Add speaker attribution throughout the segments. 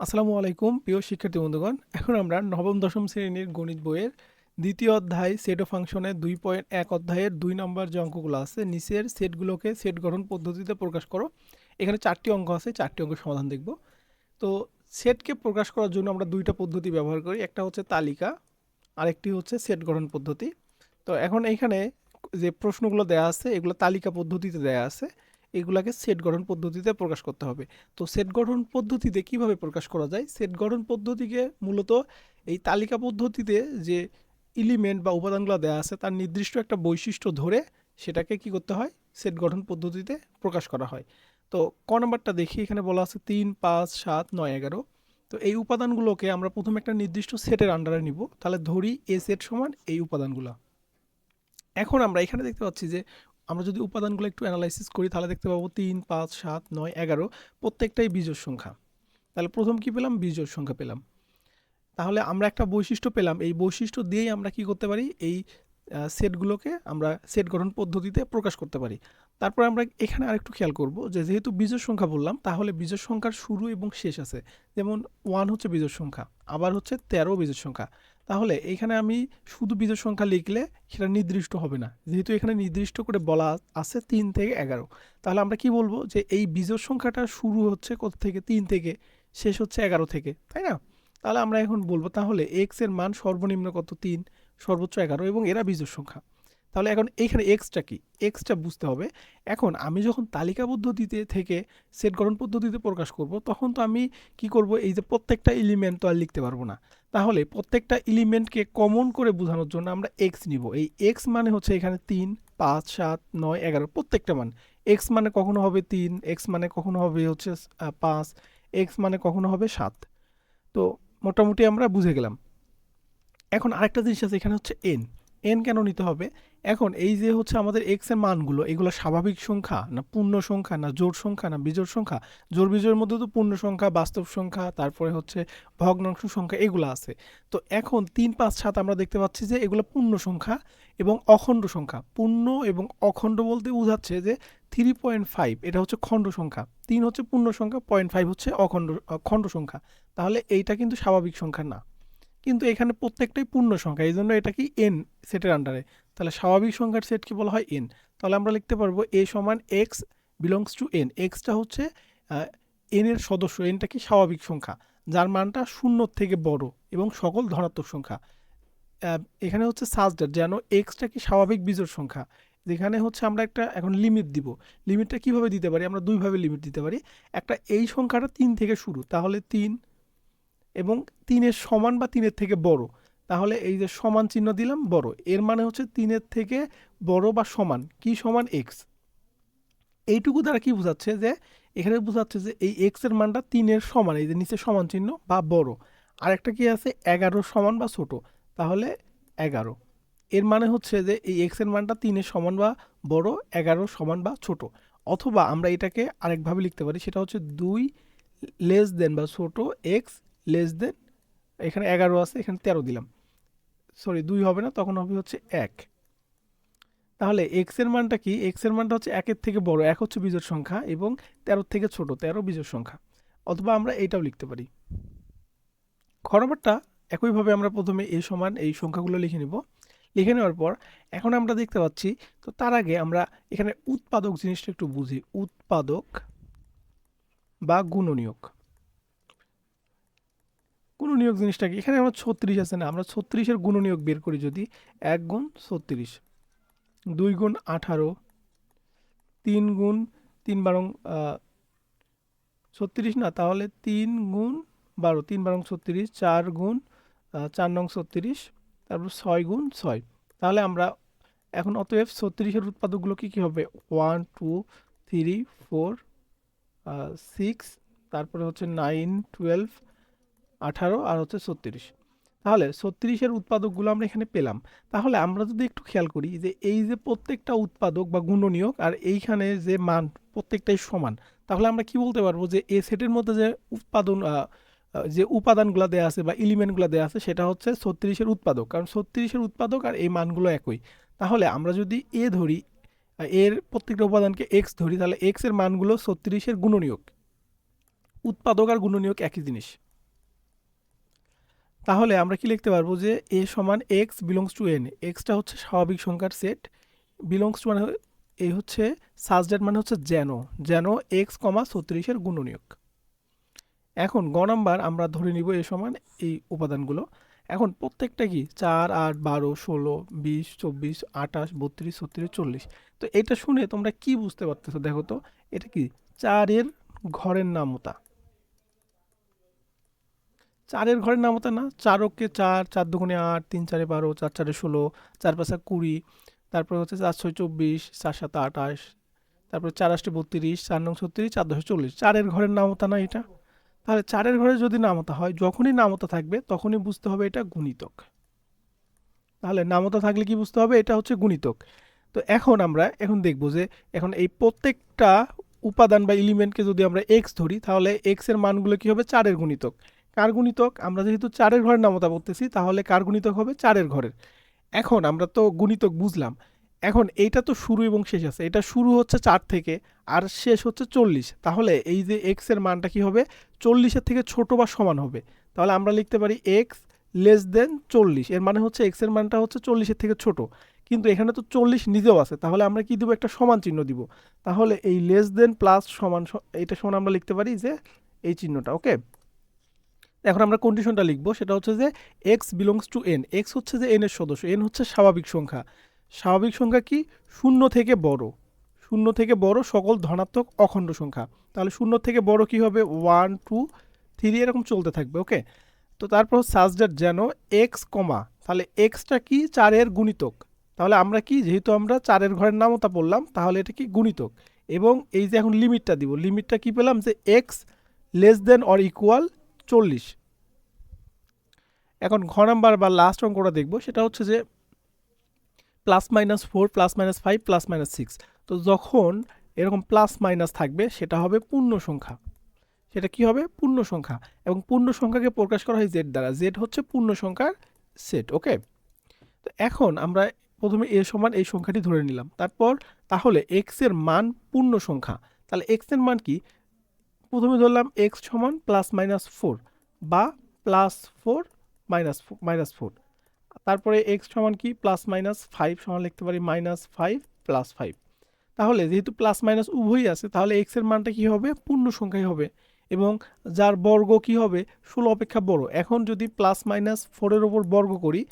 Speaker 1: আসসালামু আলাইকুম, প্রিয় শিক্ষার্থী বন্ধুগণ। এখন আমরা নবম, দশম শ্রেণির গণিত বইয়ের দ্বিতীয় অধ্যায় সেট ও ফাংশনের দুই পয়েন্ট এক অধ্যায়ের দুই নম্বর যে অঙ্কগুলো আছে, নিচের সেটগুলোকে সেট গঠন পদ্ধতিতে প্রকাশ করো। এখানে চারটি অঙ্ক আছে, চারটি অঙ্কের সমাধান দেখব। তো সেটকে প্রকাশ করার জন্য আমরা দুইটা পদ্ধতি ব্যবহার করি। একটা হচ্ছে তালিকা, আরেকটি হচ্ছে সেট গঠন পদ্ধতি। তো এখন এইখানে যে প্রশ্নগুলো দেয়া আছে, এগুলো তালিকা পদ্ধতিতে দেয়া আছে। এগুলাকে সেট গঠন পদ্ধতিতে প্রকাশ করতে হবে। তো সেট গঠন পদ্ধতিতে কীভাবে প্রকাশ করা যায়? সেট গঠন পদ্ধতিকে মূলত এই তালিকা পদ্ধতিতে যে এলিমেন্ট বা উপাদানগুলো দেওয়া আছে, তার নির্দিষ্ট একটা বৈশিষ্ট্য ধরে সেটাকে কি করতে হয়? সেট গঠন পদ্ধতিতে প্রকাশ করা হয়। তো ক নম্বরটা দেখি, এখানে বলা আছে তিন, পাঁচ, সাত, নয়, এগারো। তো এই উপাদানগুলোকে আমরা প্রথমে একটা নির্দিষ্ট সেটের আন্ডারে নিব। তাহলে ধরি এ সেট সমান এই উপাদানগুলো। এখন আমরা এখানে দেখতে পাচ্ছি যে আমরা যদি উপাদানগুলো একটু অ্যানালাইসিস করি, তাহলে দেখতে পাবো তিন, পাঁচ, সাত, নয়, এগারো প্রত্যেকটাই বীজোর সংখ্যা। তাহলে প্রথম কি পেলাম? বীজোর সংখ্যা পেলাম। তাহলে আমরা একটা বৈশিষ্ট্য পেলাম। এই বৈশিষ্ট্য দিয়েই আমরা কি করতে পারি? এই সেটগুলোকে আমরা সেট গঠন পদ্ধতিতে প্রকাশ করতে পারি। তারপর আমরা এখানে আরেকটু খেয়াল করব যে, যেহেতু বীজোর সংখ্যা বললাম, তাহলে বীজোর সংখ্যার শুরু এবং শেষ আছে। যেমন ওয়ান হচ্ছে বীজোর সংখ্যা, আবার হচ্ছে তেরো বীজোর সংখ্যা। তাহলে এখানে আমি শুধু বিজোড় সংখ্যা লিখলে সেটা নির্দিষ্ট হবে না। যেহেতু এখানে নির্দিষ্ট করে বলা আছে তিন থেকে এগারো। তাহলে আমরা কি বলব যে এই বিজোড় সংখ্যাটা শুরু হচ্ছে কত থেকে তিন থেকে, শেষ হচ্ছে এগারো থেকে, তাই না? তাহলে আমরা এখন বলব তাহলে এক্সের মান সর্বনিম্ন কত? তিন, সর্বোচ্চ এগারো এবং এরা বিজোড় সংখ্যা। তাহলে এখন এইখানে এক্সটা কি? এক্সটা বুঝতে হবে। এখন আমি যখন তালিকা পদ্ধতিতে থেকে সেট গঠন পদ্ধতিতে প্রকাশ করব, তখন তো আমি কি করব? এই যে প্রত্যেকটা এলিমেন্ট তো আর লিখতে পারব না। তাহলে প্রত্যেকটা এলিমেন্টকে কমন করে বোঝানোর জন্য আমরা এক্স নিব। এই এক্স মানে হচ্ছে এখানে তিন, পাঁচ, সাত, নয়, এগারো, প্রত্যেকটা মান। এক্স মানে কখনো হবে তিন এক্স মানে কখনো হবে হচ্ছে পাঁচ এক্স মানে কখনো হবে সাত। তো মোটামুটি আমরা বুঝে গেলাম। এখন আরেকটা জিনিস আছে, এখানে হচ্ছে এন এন কেন নিতে হবে? এখন এই যে হচ্ছে আমাদের এক্সের মানগুলো, এগুলো স্বাভাবিক সংখ্যা না পূর্ণ সংখ্যা না জোড় সংখ্যা না বিজোড় সংখ্যা? জোড় বিজোড়ের মধ্যে তো পূর্ণ সংখ্যা, বাস্তব সংখ্যা, তারপরে হচ্ছে ভগ্নাংশ সংখ্যা এগুলো আছে। তো এখন তিন, পাঁচ, সাত আমরা দেখতে পাচ্ছি যে এগুলো পূর্ণ সংখ্যা এবং অখণ্ড সংখ্যা। পূর্ণ এবং অখণ্ড বলতে বোঝাচ্ছে যে থ্রি পয়েন্ট ফাইভ এটা হচ্ছে খণ্ড সংখ্যা। তিন হচ্ছে পূর্ণ সংখ্যা পয়েন্ট ফাইভ হচ্ছে অখণ্ড খণ্ড সংখ্যা। তাহলে এইটা কিন্তু স্বাভাবিক সংখ্যা না। কিন্তু এখানে প্রত্যেকটাই পূর্ণ সংখ্যা এই জন্য এটা কি এন সেটের আন্ডারে তাহলে স্বাভাবিক সংখ্যার সেটকে বলা হয় এন তাহলে আমরা লিখতে পারব এ সমান এক্স বিলংস টু এন এক্সটা হচ্ছে এন এর সদস্য এনটা কি স্বাভাবিক সংখ্যা, যার মানটা শূন্যর থেকে বড় এবং সকল ধনাত্মক সংখ্যা। এখানে হচ্ছে সাজডার যেন এক্সটা কি স্বাভাবিক বীজোড় সংখ্যা। যেখানে হচ্ছে আমরা একটা এখন লিমিট দিব। লিমিটটা কীভাবে দিতে পারি? আমরা দুইভাবে লিমিট দিতে পারি। একটা এই সংখ্যাটা তিন থেকে শুরু, তাহলে তিন এবং তিনের সমান বা তিনের থেকে বড়। তাহলে এই যে সমান চিহ্ন দিলাম, বড়। এর মানে হচ্ছে তিনের থেকে বড় বা সমান। কি সমান? এক্স এইটুকু দ্বারা কি বোঝাচ্ছে যে, এখানে বোঝাচ্ছে যে এই এক্সের মানটা তিনের সমান, এই যে নিচে সমান চিহ্ন বা বড়। আরেকটা কি আছে? এগারো সমান বা ছোট। তাহলে এগারো। এর মানে হচ্ছে যে এই এক্সের মানটা তিনের সমান বা বড়, এগারো সমান বা ছোট। অথবা আমরা এটাকে আরেকভাবে লিখতে পারি, সেটা হচ্ছে দুই লেস দেন বা ছোট এক্স লেস দেন এখানে এগারো আছে, এখানে তেরো দিলাম। সরি দুই হবে না, তখন হবে হচ্ছে এক। তাহলে এক্সের মানটা কি? এক্সের মানটা হচ্ছে একের থেকে বড়, এক হচ্ছে বীজোর সংখ্যা এবং তেরোর থেকে ছোট, তেরো বীজোর সংখ্যা। অথবা আমরা এইটাও লিখতে পারি। খ নম্বরটা, একইভাবে আমরা প্রথমে এই সমান এই সংখ্যাগুলো লিখে নিব। লিখে নেওয়ার পর, এখন আমরা দেখতে পাচ্ছি, তো তার আগে আমরা এখানে উৎপাদক জিনিসটা একটু বুঝি। উৎপাদক বা গুণনীয়ক। গুণনীয়ক জিনিসটা কি? এখানে আমার ছত্রিশ আছে না? আমরা ছত্রিশের গুণনীয়ক বের করি যদি এক গুণ ছত্রিশ। দুই গুণ আঠারো, তিন গুণ তিন বারং ছত্রিশ না? তাহলে তিন গুণ বারো, তিন বারং ছত্রিশ, চার গুণ চার নং ছত্রিশ, তারপর ছয় গুণ ছয়। তাহলে আমরা এখন অতএব ছত্রিশের উৎপাদকগুলো কী কী হবে? One, two, three, four six, তারপরে হচ্ছে নাইন, টুয়েলভ আঠারো আর হচ্ছে ছত্রিশ। তাহলে ছত্রিশের উৎপাদকগুলো আমরা এখানে পেলাম। তাহলে আমরা যদি একটু খেয়াল করি যে এই যে প্রত্যেকটা উৎপাদক বা গুণনীয়ক আর এইখানে যে মান প্রত্যেকটাই সমান, তাহলে আমরা কি বলতে পারব যে এ সেটের মধ্যে যে উৎপাদন যে উপাদানগুলো দেওয়া আছে বা এলিমেন্টগুলো দেওয়া আছে সেটা হচ্ছে ছত্রিশের উৎপাদক। কারণ ছত্রিশের উৎপাদক আর এই মানগুলো একই। তাহলে আমরা যদি এ ধরি এর প্রত্যেকটা উপাদানকে এক্স ধরি, তাহলে এক্সের মানগুলো ছত্রিশের গুণনীয়ক। উৎপাদক আর গুণনীয়ক একই জিনিস। তাহলে আমরা কি লিখতে পারব যে এ সমান এক্স বিলংস টু এন এক্সটা হচ্ছে স্বাভাবিক সংখ্যার সেট বিলংস টু মানে এই হচ্ছে সাজডেট মানে হচ্ছে যেন যেন এক্স কমা ছত্রিশের গুণনীয়ক। এখন গ নাম্বার আমরা ধরে নিব এ সমান এই উপাদানগুলো। এখন প্রত্যেকটা কি? চার, আট, বারো, ষোলো, বিশ, চব্বিশ, আঠাশ, বত্রিশ, ছত্রিশ, চল্লিশ। তো এটা শুনে তোমরা কি বুঝতে পারতেছো দেখো তো? এটা কি? চারের ঘরের নামতা। চারের ঘরের নামতা না, চারকে চার চার দুগুণে আট, তিন চারে বারো, চার চারে ষোলো, চার পাঁচা কুড়ি, তারপর হচ্ছে চার ছয় চব্বিশ চার সাত আঠাশ, তারপর চার আষ্টে বত্রিশ, চার নং ছত্রিশ, চার দশে চল্লিশ। চারের ঘরের নামতা না এটা? তাহলে চারের ঘরে যদি নামতা হয়, যখনই নামতা থাকবে, তখনই বুঝতে হবে এটা গুণিতক। তাহলে নামতা থাকলে কি বুঝতে হবে? এটা হচ্ছে গুণিতক। তো এখন আমরা এখন দেখব যে এখন এই প্রত্যেকটা উপাদান বা এলিমেন্টকে যদি আমরা এক্স ধরি, তাহলে এক্সের মানগুলো কি হবে? চারের গুণিতক। কার গুণিতক? আমরা যেহেতু চারের ঘরের নামতা বলতেছি, তাহলে কার গুণিতক হবে? চারের ঘরের। এখন আমরা তো গুণিতক বুঝলাম। এখন এইটা তো শুরু এবং শেষ আছে। এটা শুরু হচ্ছে চার থেকে আর শেষ হচ্ছে চল্লিশ। তাহলে এই যে এক্সের মানটা কি হবে? চল্লিশের থেকে ছোট বা সমান হবে। তাহলে আমরা লিখতে পারি এক্স লেস দেন চল্লিশ। এর মানে হচ্ছে এক্সের মানটা হচ্ছে চল্লিশের থেকে ছোট। কিন্তু এখানে তো চল্লিশ নিজেও আছে। তাহলে আমরা কি দেবো? একটা সমান চিহ্ন দিব। তাহলে এই লেস দেন প্লাস সমান এইটা সমান আমরা লিখতে পারি যে এই চিহ্নটা ওকে এখন আমরা কন্ডিশনটা লিখব, সেটা হচ্ছে যে x belongs to n x হচ্ছে যে এন এর সদস্য এন হচ্ছে স্বাভাবিক সংখ্যা। স্বাভাবিক সংখ্যা কি? শূন্য থেকে বড়। শূন্য থেকে বড় সকল ধনাত্মক অখণ্ড সংখ্যা। তাহলে শূন্য থেকে বড় কি হবে? ওয়ান টু থ্রি এরকম চলতে থাকবে ওকে তো তারপর সাজডেট যেন এক্স কমা তাহলে এক্সটা কি? চারের গুণিতক। তাহলে আমরা কি? যেহেতু আমরা চারের ঘরের নামতা বললাম, তাহলে এটা কি? গুণিতক। এবং এই যে এখন লিমিটটা দিব লিমিটটা কি পেলাম? যে x less than or equal চল্লিশ। এখন ঘ নাম্বার বা লাস্ট অঙ্কটা দেখব, সেটা হচ্ছে যে plus minus four plus minus five plus minus six তো যখন এরকম প্লাস মাইনাস থাকবে, সেটা হবে পূর্ণ সংখ্যা। সেটা কি হবে? পূর্ণ সংখ্যা। এবং পূর্ণ সংখ্যাকে প্রকাশ করা হয় জেড দ্বারা। জেড হচ্ছে পূর্ণ সংখ্যার সেট ওকে তো এখন আমরা প্রথমে এ সমান এই সংখ্যাটি ধরে নিলাম। তারপর তাহলে এক্সের মান পূর্ণ সংখ্যা। তাহলে এক্সের মান কি? প্রথমে ধরলাম এক্স সমান প্লাস মাইনাস ফোর বা plus four minus minus four তারপরে এক্স সমান কি? প্লাস মাইনাস ফাইভ সমান লিখতে পারি মাইনাস ফাইভ প্লাস ফাইভ তাহলে যেহেতু প্লাস মাইনাস উভয়ই আছে, তাহলে এক্সের মানটা কি হবে? পূর্ণ সংখ্যাই হবে। এবং যার বর্গ কি হবে? ষোলো অপেক্ষা বড়। এখন যদি প্লাস মাইনাস ফোরের ওপর বর্গ করি,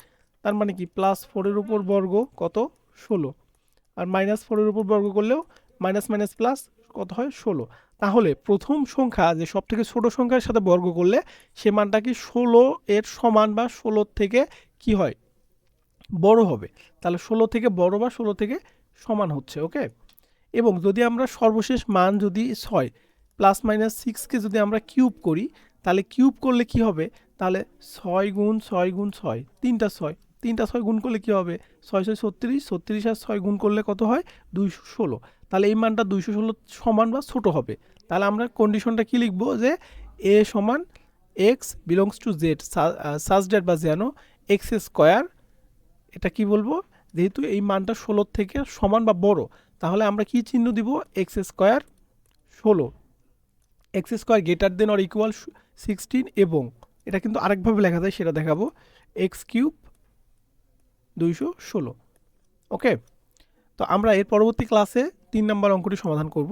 Speaker 1: তার মানে কি? প্লাস ফোরের উপর বর্গ কত? ষোলো। আর মাইনাস ফোরের উপর বর্গ করলেও মাইনাস মাইনাস প্লাস কত হয়? ষোলো। তাহলে প্রথম সংখ্যা যে সব থেকে ছোটো সংখ্যার সাথে বর্গ করলে সে মানটা কি ষোলো এর সমান বা ষোলোর থেকে কি হয়? বড় হবে। তাহলে ষোলো থেকে বড় বা ষোলো থেকে সমান হচ্ছে, ওকে? এবং যদি আমরা সর্বশেষ মান যদি ছয় প্লাস মাইনাস সিক্সকে যদি আমরা কিউব করি, তাহলে কিউব করলে কি হবে? তাহলে ছয় গুণ ছয় গুণ ছয়, তিনটা ছয়। তিনটা ছয় গুণ করলে কি হবে? ছয় ছয় ছত্রিশ ছত্রিশ আর ছয় গুণ করলে কত হয়? দুইশো ষোলো। তাহলে এই মানটা দুইশো ষোলো সমান বা ছোট হবে। তাহলে আমরা কন্ডিশনটা কি লিখব? যে এ সমান এক্স বিলংস টু জেড সাজডেট বা যেন এক্স স্কোয়ার এটা কি বলব? যেহেতু এই মানটা ষোলোর থেকে সমান বা বড়, তাহলে আমরা কি চিহ্ন দিব? এক্স স্কোয়ার ষোলো। X square greater than or equal sixteen এবং, এটা কিন্তু আরেকভাবে লেখা যায়, সেটা দেখাবো। এক্স কিউব দুইশো ষোলো। ওকে তো আমরা এর পরবর্তী ক্লাসে তিন নম্বর অঙ্কটি সমাধান করব।